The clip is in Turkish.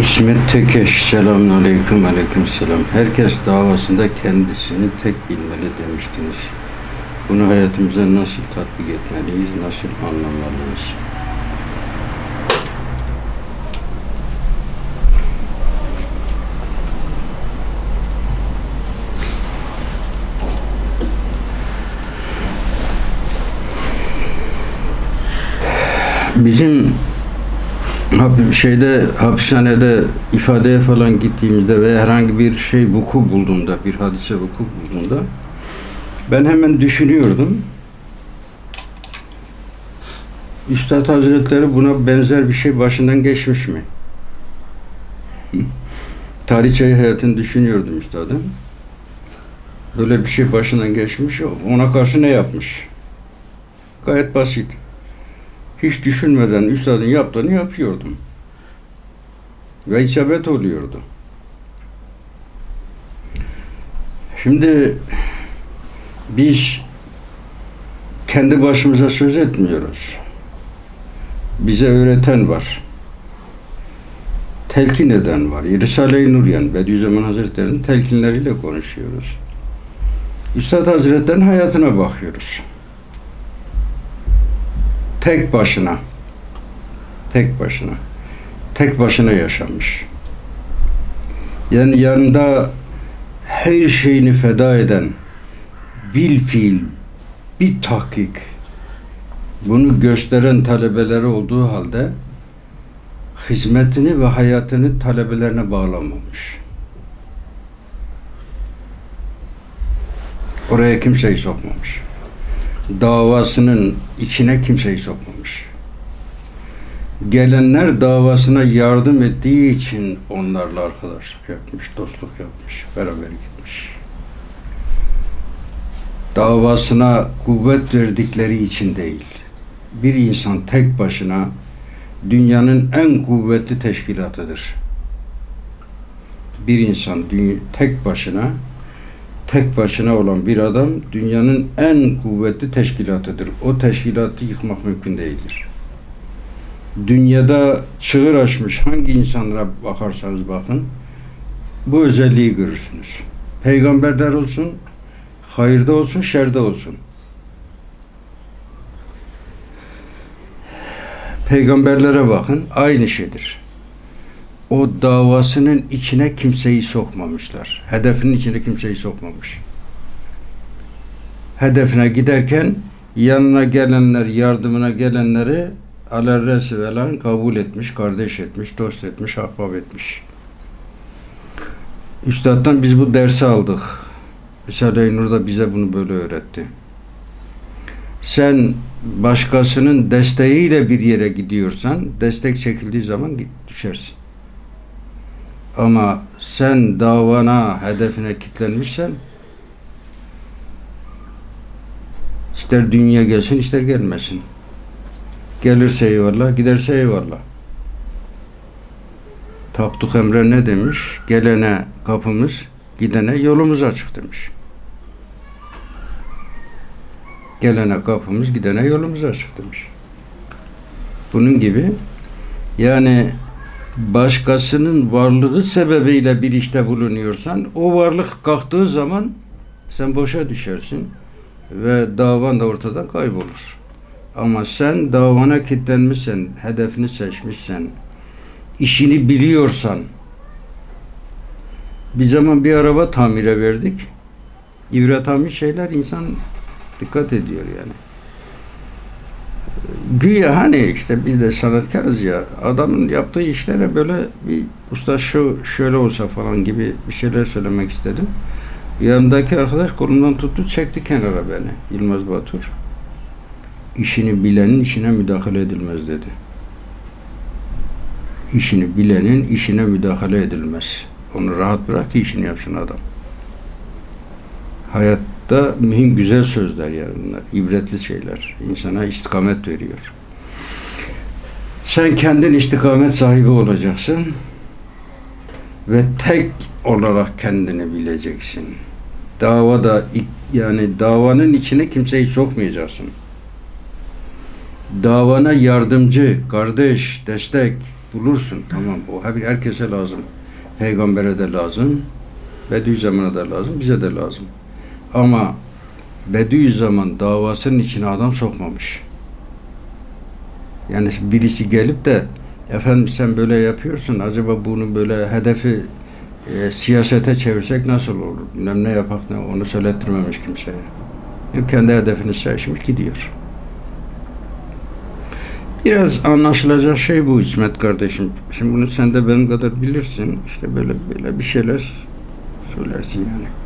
İsmet Tekeş, selamun aleyküm, aleyküm selam. Herkes davasında kendisini tek bilmeli demiştiniz. Bunu hayatımıza nasıl tatbik etmeliyiz, nasıl anlamalıyız? Bizim şeyde hapishanede ifadeye falan gittiğimizde ve herhangi bir şey vuku bulduğumda, bir hadise vuku bulduğumda ben hemen düşünüyordum. Üstad Hazretleri buna benzer bir şey başından geçmiş mi? Tarihçeyi hayatını düşünüyordum üstadım. Böyle bir şey başından geçmiş, ona karşı ne yapmış? Gayet basit hiç düşünmeden üstadın yaptığını yapıyordum. Ve isabet oluyordu. Şimdi biz kendi başımıza söz etmiyoruz. Bize öğreten var. Telkin eden var. Risale-i Nur yani Bediüzzaman Hazretleri'nin telkinleriyle konuşuyoruz. Üstad Hazretleri'nin hayatına bakıyoruz tek başına tek başına tek başına yaşamış. Yani yanında her şeyini feda eden bil fiil bir tahkik bunu gösteren talebeleri olduğu halde hizmetini ve hayatını talebelerine bağlamamış. Oraya kimseyi sokmamış davasının içine kimseyi sokmamış. Gelenler davasına yardım ettiği için onlarla arkadaşlık yapmış, dostluk yapmış, beraber gitmiş. Davasına kuvvet verdikleri için değil. Bir insan tek başına dünyanın en kuvvetli teşkilatıdır. Bir insan tek başına tek başına olan bir adam dünyanın en kuvvetli teşkilatıdır. O teşkilatı yıkmak mümkün değildir. Dünyada çığır açmış hangi insanlara bakarsanız bakın bu özelliği görürsünüz. Peygamberler olsun, hayırda olsun, şerde olsun. Peygamberlere bakın aynı şeydir o davasının içine kimseyi sokmamışlar. Hedefinin içine kimseyi sokmamış. Hedefine giderken yanına gelenler, yardımına gelenleri alerresi velen kabul etmiş, kardeş etmiş, dost etmiş, ahbap etmiş. Üstad'dan biz bu dersi aldık. Risale-i Nur da bize bunu böyle öğretti. Sen başkasının desteğiyle bir yere gidiyorsan, destek çekildiği zaman düşersin. Ama sen davana, hedefine kilitlenmişsen ister dünya gelsin ister gelmesin. Gelirse eyvallah, giderse eyvallah. Tapduk Emre ne demiş? Gelene kapımız, gidene yolumuz açık demiş. Gelene kapımız, gidene yolumuz açık demiş. Bunun gibi yani başkasının varlığı sebebiyle bir işte bulunuyorsan o varlık kalktığı zaman sen boşa düşersin ve davan da ortadan kaybolur. Ama sen davana kilitlenmişsen, hedefini seçmişsen, işini biliyorsan bir zaman bir araba tamire verdik. İbretami şeyler insan dikkat ediyor yani güya hani işte biz de sanatkarız ya adamın yaptığı işlere böyle bir usta şu şöyle olsa falan gibi bir şeyler söylemek istedim. Yanındaki arkadaş kolumdan tuttu çekti kenara beni Yılmaz Batur. İşini bilenin işine müdahale edilmez dedi. İşini bilenin işine müdahale edilmez. Onu rahat bırak ki işini yapsın adam. Hayat da mühim güzel sözler yani bunlar. ibretli şeyler. insana istikamet veriyor. Sen kendin istikamet sahibi olacaksın ve tek olarak kendini bileceksin. Davada yani davanın içine kimseyi sokmayacaksın. Davana yardımcı, kardeş, destek bulursun. Tamam. Her herkese lazım. Peygambere de lazım. Bediüzzaman'a da lazım. Bize de lazım. Ama Bediüzzaman davasının içine adam sokmamış. Yani birisi gelip de efendim sen böyle yapıyorsun acaba bunu böyle hedefi e, siyasete çevirsek nasıl olur? Bilmem ne yapak ne onu söylettirmemiş kimseye. Hep kendi hedefini seçmiş gidiyor. Biraz anlaşılacak şey bu İsmet kardeşim. Şimdi bunu sen de benim kadar bilirsin. İşte böyle böyle bir şeyler söylersin yani.